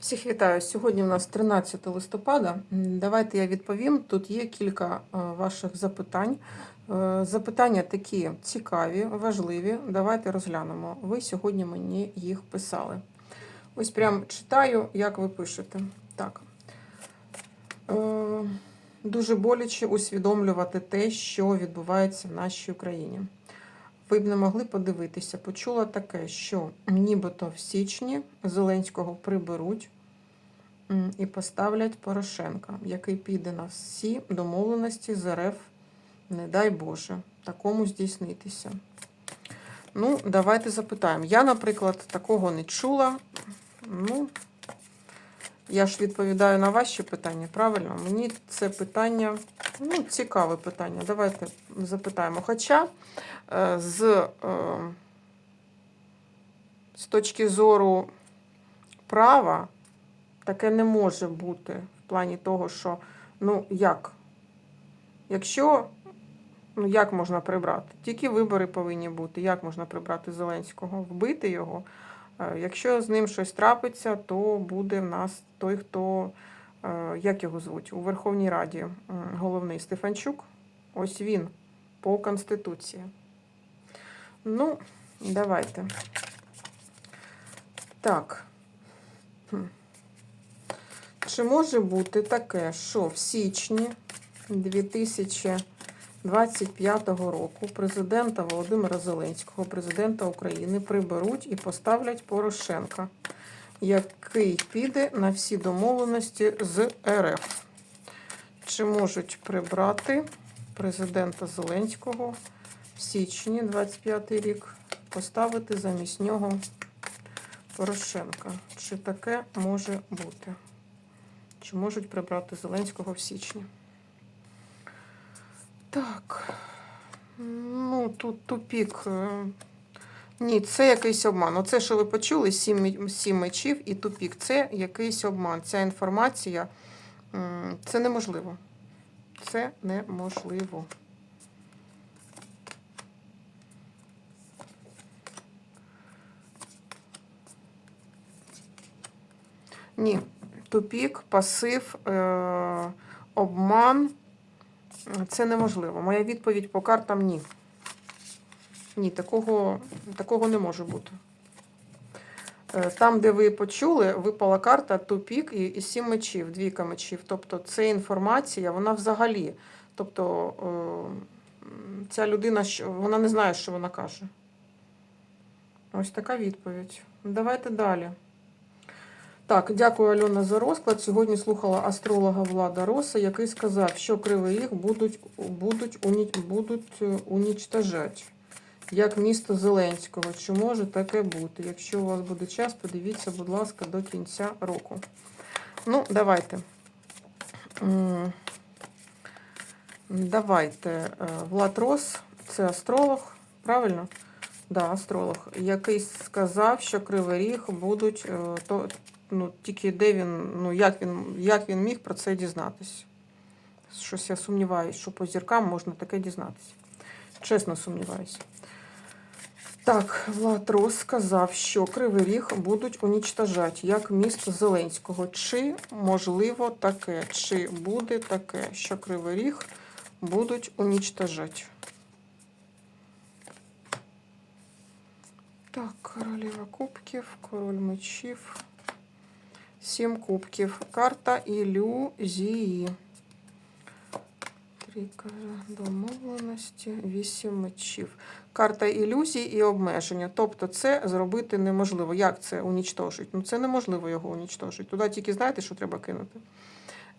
Всіх вітаю. Сьогодні у нас 13 листопада. Давайте я відповім. Тут є кілька е, ваших запитань. Е, Запитання такі цікаві, важливі. Давайте розглянемо. Ви сьогодні мені їх писали. Ось прям читаю, як ви пишете. Так. Е, Дуже боляче усвідомлювати те, що відбувається в нашій Україні. Ви б не могли подивитися. Почула таке, що нібито в січні Зеленського приберуть і поставлять Порошенка, який піде на всі домовленості з РФ, не дай Боже, такому здійснитися. Ну, давайте запитаємо. Я, наприклад, такого не чула. Ну, я ж відповідаю на ваші питання, правильно? Мені це питання, ну, цікаве питання. Давайте запитаємо. Хоча з, е, з точки зору права таке не може бути в плані того, що ну як? Якщо ну як можна прибрати? Тільки вибори повинні бути. Як можна прибрати Зеленського? Вбити його. Е, Якщо з ним щось трапиться, то буде в нас той, хто е, як його звуть у Верховній Раді, головний Стефанчук. Ось він по Конституції. Ну, давайте. Так. Чи може бути таке, що в січні 2025 року президента Володимира Зеленського, президента України, приберуть і поставлять Порошенка, який піде на всі домовленості з РФ? Чи можуть прибрати президента Зеленського в січні 25 рік, поставити замість нього Порошенка? Чи таке може бути? Чи можуть прибрати Зеленського в січні? Так. Ну, тут тупік. Е, Ні, це якийсь обман. Оце, що ви почули, сім, сім мечів і тупік. Це якийсь обман. Ця інформація це неможливо. Це неможливо. Ні, тупік, пасив, е- обман. Це неможливо. Моя відповідь по картам ні. Ні, такого, такого не може бути. Е, Там, де ви почули, випала карта тупік і, і сім мечів, двійка мечів. Тобто це інформація, вона взагалі. Тобто е, ця людина вона не знає, що вона каже. Ось така відповідь. Давайте далі. Так, дякую, Альона, за розклад. Сьогодні слухала астролога Влада Роса, який сказав, що кривий ріг будуть, будуть, уні, будуть е, унічтожати, як місто Зеленського. Чи може таке бути? Якщо у вас буде час, подивіться, будь ласка, до кінця року. Ну, давайте. Давайте. Е, Влад Рос, це астролог, правильно? Да, астролог, який сказав, що кривий ріг будуть е, то, ну, тільки де він, ну як він, як він міг про це дізнатися? Щось я сумніваюся, що по зіркам можна таке дізнатися. Чесно сумніваюся. Так, Влад Рос сказав, що Кривий Ріг будуть унічтожати як місто Зеленського. Чи можливо таке? Чи буде таке, що Кривий Ріг будуть унічтожати? Так, королева кубків, король мечів. Сім кубків. Карта ілюзії. Трійка домовленості, вісім мечів. Карта ілюзій і обмеження. Тобто це зробити неможливо. Як це унічтожить? Ну це неможливо його унічтожити. Туди тільки знаєте, що треба кинути?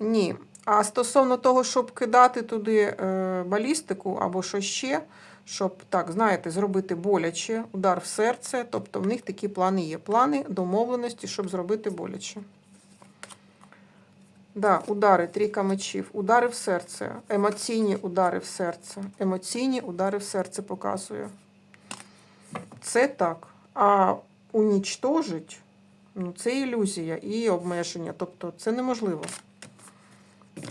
Ні. А стосовно того, щоб кидати туди е, балістику або що ще, щоб так, знаєте, зробити боляче, удар в серце. Тобто в них такі плани є. Плани домовленості, щоб зробити боляче. Да, удари, трійка мечів, удари в серце, емоційні удари в серце. Емоційні удари в серце показує. Це так. А унічтожить, ну, це ілюзія і обмеження. Тобто це неможливо.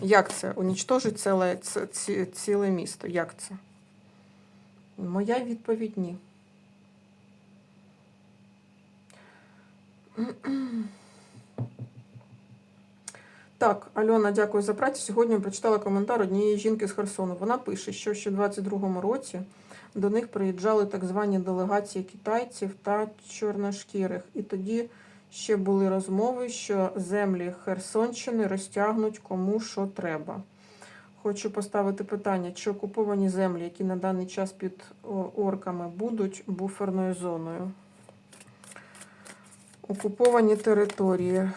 Як це? Унічтожить ціле, ціле місто. Як це? Моя відповідь ні. Так, Альона, дякую за працю. Сьогодні я прочитала коментар однієї жінки з Херсону. Вона пише, що ще в 22-му році до них приїжджали так звані делегації китайців та чорношкірих. І тоді ще були розмови, що землі Херсонщини розтягнуть кому що треба. Хочу поставити питання, чи окуповані землі, які на даний час під орками будуть буферною зоною? Окуповані території.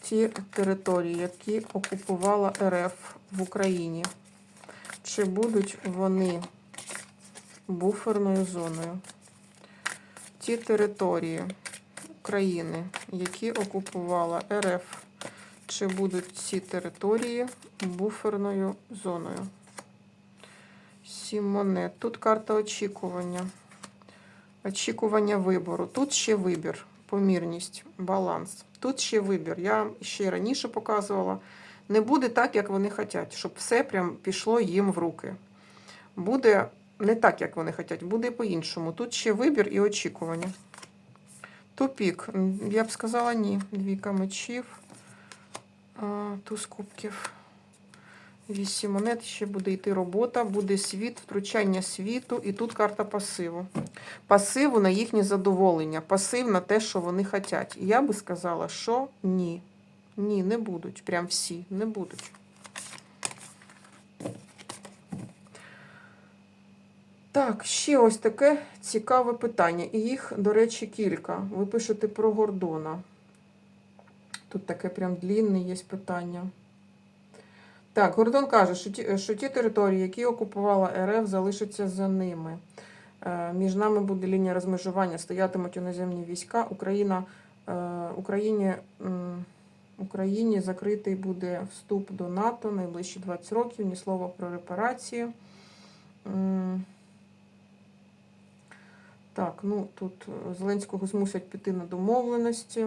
Ті території, які окупувала РФ в Україні. Чи будуть вони буферною зоною? Ті території України, які окупувала РФ, чи будуть ці території буферною зоною? Сім монет. Тут карта очікування. Очікування вибору. Тут ще вибір, помірність, баланс. Тут ще вибір. Я ще раніше показувала. Не буде так, як вони хочуть, щоб все прям пішло їм в руки. Буде не так, як вони хочуть, буде по-іншому. Тут ще вибір і очікування. Тупік. Я б сказала ні. Двійка мечів, туз кубків. Вісім монет, ще буде йти робота, буде світ, втручання світу, і тут карта пасиву. Пасиву на їхнє задоволення, пасив на те, що вони хочуть. І я би сказала, що ні. Ні, не будуть. Прям всі не будуть. Так, ще ось таке цікаве питання. І їх, до речі, кілька. Ви пишете про Гордона. Тут таке прям длінне є питання. Так, Гордон каже, що ті, що ті території, які окупувала РФ, залишаться за ними. Е, Між нами буде лінія розмежування, стоятимуть іноземні війська. Україна, е, Україні, м, Україні закритий буде вступ до НАТО найближчі 20 років, ні слова про репарації. М, Так, ну тут е, Зеленського змусять піти на домовленості.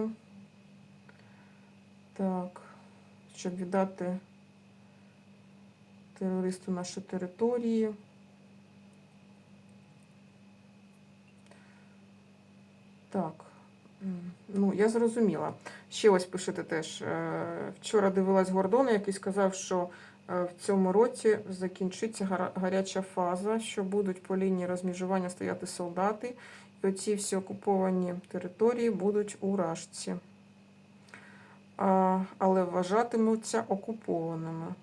Так, щоб віддати терористу наші території. Так, ну я зрозуміла. Ще ось пишете теж. е, Вчора дивилась Гордона, який сказав, що е, в цьому році закінчиться гаряча фаза, що будуть по лінії розміжування стояти солдати, і оці всі окуповані території будуть у Рашці. Але вважатимуться окупованими.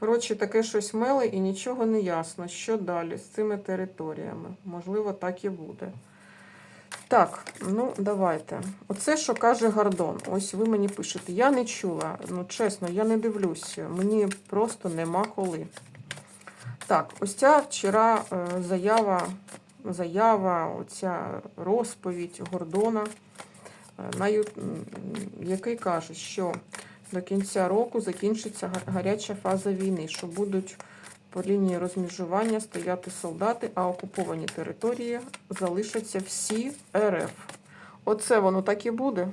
Коротше, таке щось меле і нічого не ясно, що далі з цими територіями. Можливо, так і буде. Так, ну давайте. Оце, що каже Гордон. Ось ви мені пишете. Я не чула. Ну, чесно, я не дивлюсь. Мені просто нема коли. Так, ось ця вчора е, заява, заява, оця розповідь Гордона, е, який каже, що до кінця року закінчиться гаряча фаза війни, що будуть по лінії розміжування стояти солдати, а окуповані території залишаться всі РФ. Оце воно так і буде.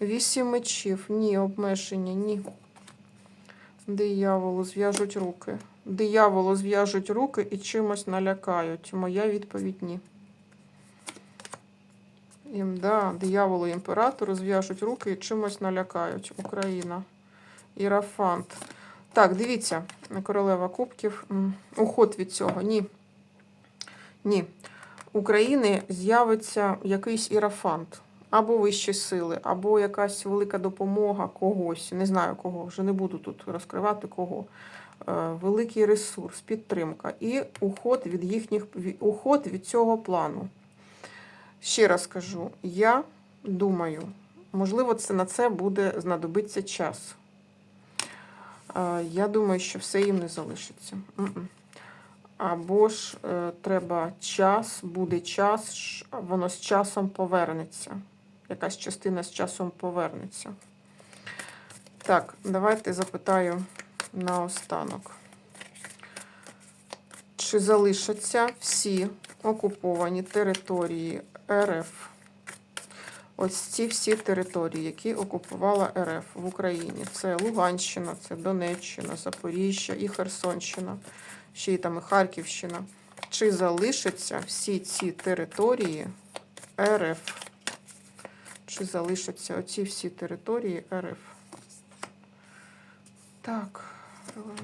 Вісім мечів. Ні, обмеження, ні. Дияволу зв'яжуть руки. Дияволу зв'яжуть руки і чимось налякають. Моя відповідь ні. Їм, да, дияволу імператору зв'яжуть руки і чимось налякають. Україна. Ірафант. Так, дивіться, королева кубків. Уход від цього. Ні. Ні. України з'явиться якийсь ірафант. Або вищі сили, або якась велика допомога когось. Не знаю кого, вже не буду тут розкривати кого. Е, Великий ресурс, підтримка і уход від їхніх уход від цього плану. Ще раз кажу, я думаю, можливо, це на це буде знадобиться час. Е, Я думаю, що все їм не залишиться. Або ж е, треба час, буде час, воно з часом повернеться. Якась частина з часом повернеться. Так, давайте запитаю наостанок. Чи залишаться всі окуповані території РФ? Ось ці всі території, які окупувала РФ в Україні. Це Луганщина, це Донеччина, Запоріжжя і Херсонщина, ще й там і Харківщина. Чи залишаться всі ці території РФ. Чи залишаться оці всі території РФ? Так,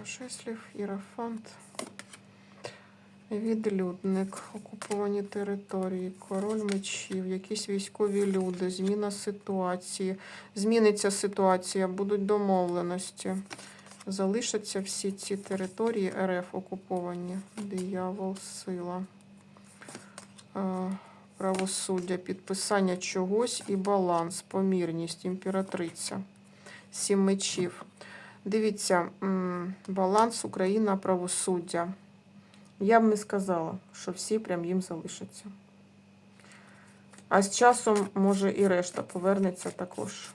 Шеслів, Ірафант. Відлюдник, окуповані території, король мечів, якісь військові люди, зміна ситуації. Зміниться ситуація, будуть домовленості. Залишаться всі ці території РФ окуповані. Диявол, сила, е, правосуддя, підписання чогось і баланс, помірність, імператриця. Сім мечів. Дивіться, баланс Україна, правосуддя. Я б не сказала, що всі прям їм залишаться. А з часом, може, і решта повернеться також.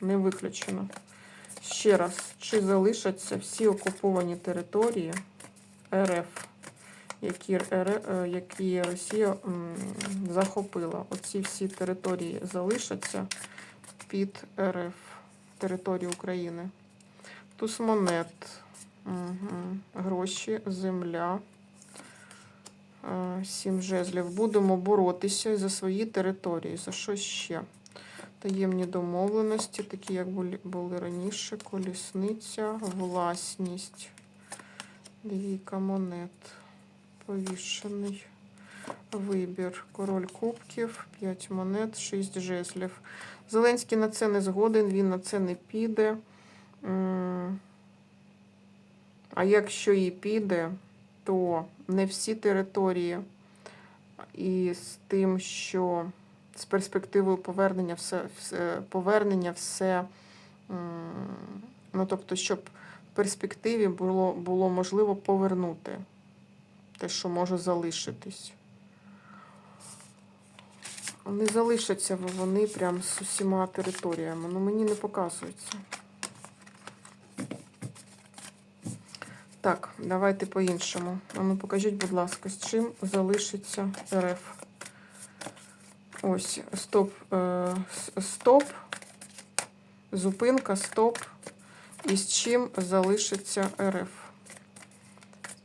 Не виключено. Ще раз, чи залишаться всі окуповані території РФ, які, е, які Росія захопила? Оці всі території залишаться під РФ, території України. Туз монет. Угу. Гроші, земля. Е, Сім жезлів. Будемо боротися за свої території. За що ще? Таємні домовленості, такі, як були, раніше. Колісниця, власність. Двійка монет. Повішений. Вибір. Король кубків, 5 монет, 6 жезлів. Зеленський на це не згоден, він на це не піде. А якщо і піде, то не всі території, і з тим, що з перспективою повернення все, все повернення все, ну тобто, щоб в перспективі було, було можливо повернути те, що може залишитись. Не залишаться вони прям з усіма територіями. Ну мені не показується. Так, давайте по-іншому. А ну покажіть, будь ласка, з чим залишиться РФ. Ось, стоп, е, стоп, зупинка, стоп. І з чим залишиться РФ?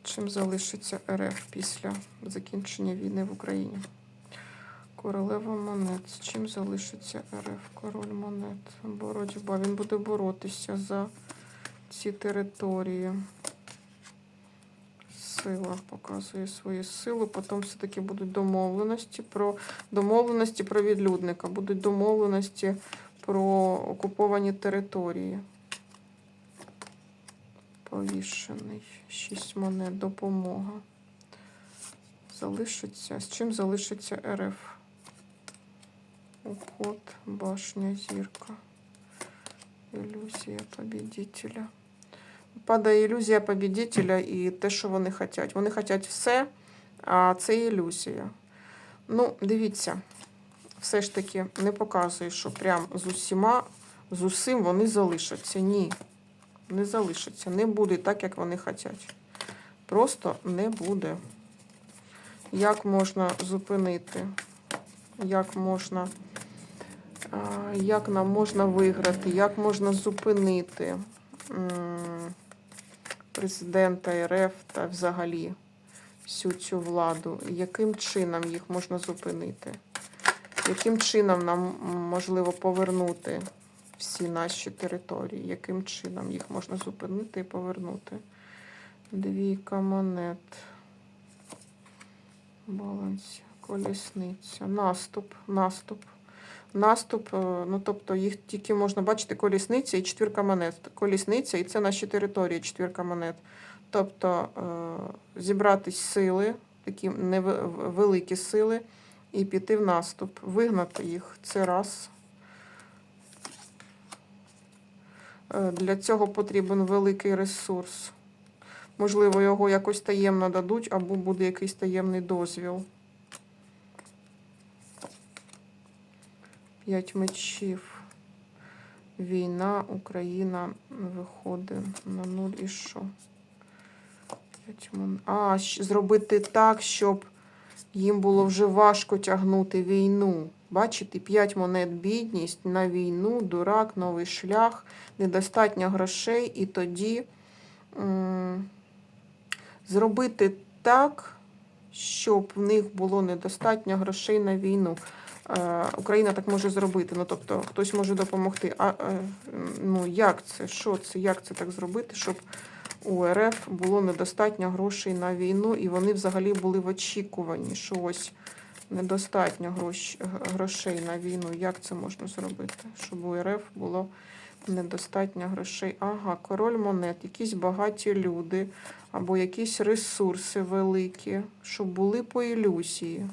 Чим залишиться РФ після закінчення війни в Україні? Королева монет. З чим залишиться РФ? Король монет. Боротьба. Він буде боротися за ці території. Сила показує свою силу. Потім все-таки будуть домовленості про домовленості про відлюдника. Будуть домовленості про окуповані території. Повішений. Шість монет. Допомога. Залишиться. З чим залишиться РФ? Уход, башня, зірка. Ілюзія побідителя. Падає ілюзія побідителя і те, що вони хочуть. Вони хочуть все, а це ілюзія. Ну, дивіться, все ж таки не показує, що прям з усіма, з усім вони залишаться. Ні, не залишаться. Не буде так, як вони хочуть. Просто не буде. Як можна зупинити? Як можна, як нам можна виграти? Як можна зупинити? Президента РФ та взагалі всю цю владу, яким чином їх можна зупинити? Яким чином нам можливо повернути всі наші території? Яким чином їх можна зупинити і повернути? Двійка монет. Баланс, колісниця, наступ, наступ. Наступ, е, ну тобто їх тільки можна бачити колісниця і четвірка монет. Колісниця, і це наші території, четвірка монет. Тобто е, зібратись сили, такі невеликі сили, і піти в наступ, вигнати їх. Це раз. Е, Для цього потрібен великий ресурс. Можливо, його якось таємно дадуть, або буде якийсь таємний дозвіл. П'ять мечів. Війна, Україна виходить на нуль і що? А, зробити так, щоб їм було вже важко тягнути війну. Бачите, п'ять монет бідність на війну, дурак, новий шлях, недостатньо грошей, і тоді м, зробити так, щоб в них було недостатньо грошей на війну. Е, Україна так може зробити. Ну тобто хтось може допомогти. А е, ну як це? Що це? Як це так зробити, щоб у РФ було недостатньо грошей на війну, і вони взагалі були в очікуванні, що ось недостатньо грош, грошей на війну. Як це можна зробити? Щоб у РФ було недостатньо грошей. Ага, король монет, якісь багаті люди або якісь ресурси великі, щоб були по ілюзії.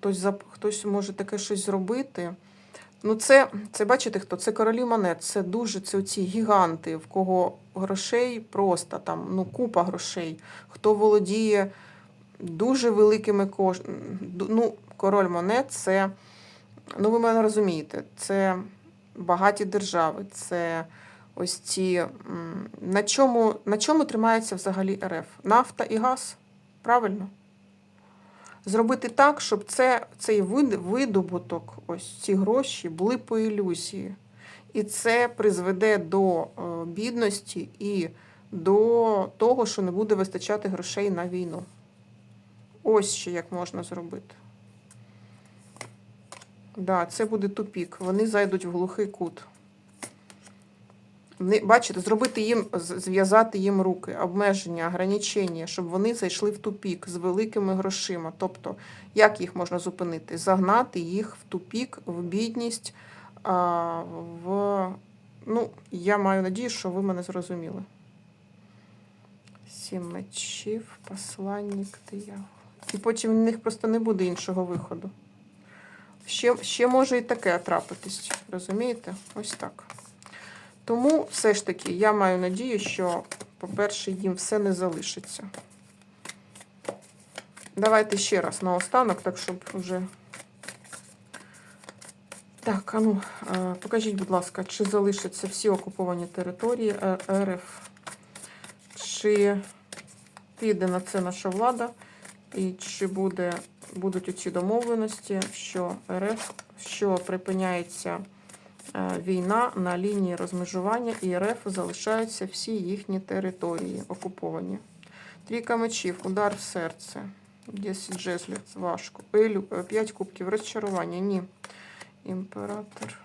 Хтось, хтось може таке щось зробити. Ну, це, це бачите хто? Це королі монет, це дуже це ці гіганти, в кого грошей просто там, ну, купа грошей, хто володіє дуже великими коштами. Ну, король монет це, ну ви мене розумієте, це багаті держави, це ось ці. На чому, на чому тримається взагалі РФ? Нафта і газ? Правильно? Зробити так, щоб це, цей видобуток, ось ці гроші були по ілюзії. І це призведе до е, бідності і до того, що не буде вистачати грошей на війну. Ось ще як можна зробити. Да, це буде тупік. Вони зайдуть в глухий кут. Бачите, зробити їм, зв'язати їм руки, обмеження, ограничення, щоб вони зайшли в тупік з великими грошима. Тобто, як їх можна зупинити? Загнати їх в тупік, в бідність, в. Ну, я маю надію, що ви мене зрозуміли. Сім мечів, посланник, диявол. І потім в них просто не буде іншого виходу. Ще, ще може і таке трапитись, розумієте? Ось так. Тому все ж таки я маю надію, що, по-перше, їм все не залишиться. Давайте ще раз наостанок, так щоб вже. Так, а ну, е, покажіть, будь ласка, чи залишаться всі окуповані території е, РФ? Чи піде на це наша влада? І чи буде, будуть оці домовленості, що РФ, що припиняється війна на лінії розмежування, і РФ залишаються всі їхні території окуповані. Трійка мечів, удар в серце. 10 жезлів, важко. Елю, 5 кубків, розчарування, ні. Імператор.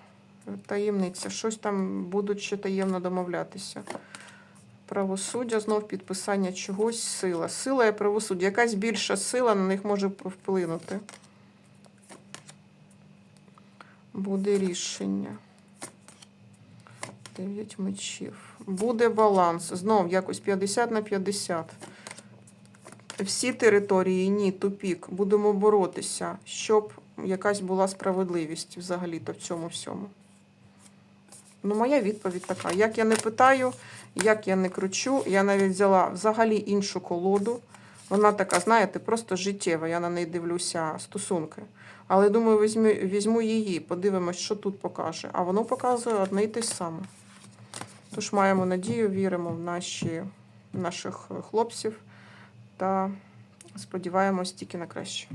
Таємниця. Щось там будуть ще таємно домовлятися. Правосуддя, знов підписання чогось, сила. Сила і правосуддя. Якась більша сила на них може вплинути. Буде рішення. Дев'ять мечів. Буде баланс. Знов якось 50 на 50. Всі території, ні, тупік. Будемо боротися, щоб якась була справедливість взагалі-то в цьому всьому. Ну, моя відповідь така. Як я не питаю, як я не кручу, я навіть взяла взагалі іншу колоду. Вона така, знаєте, просто життєва. Я на неї дивлюся стосунки. Але думаю, візьму, візьму її, подивимось, що тут покаже. А воно показує одне й те саме. Тож маємо надію, віримо в наші, наших хлопців та сподіваємось тільки на краще.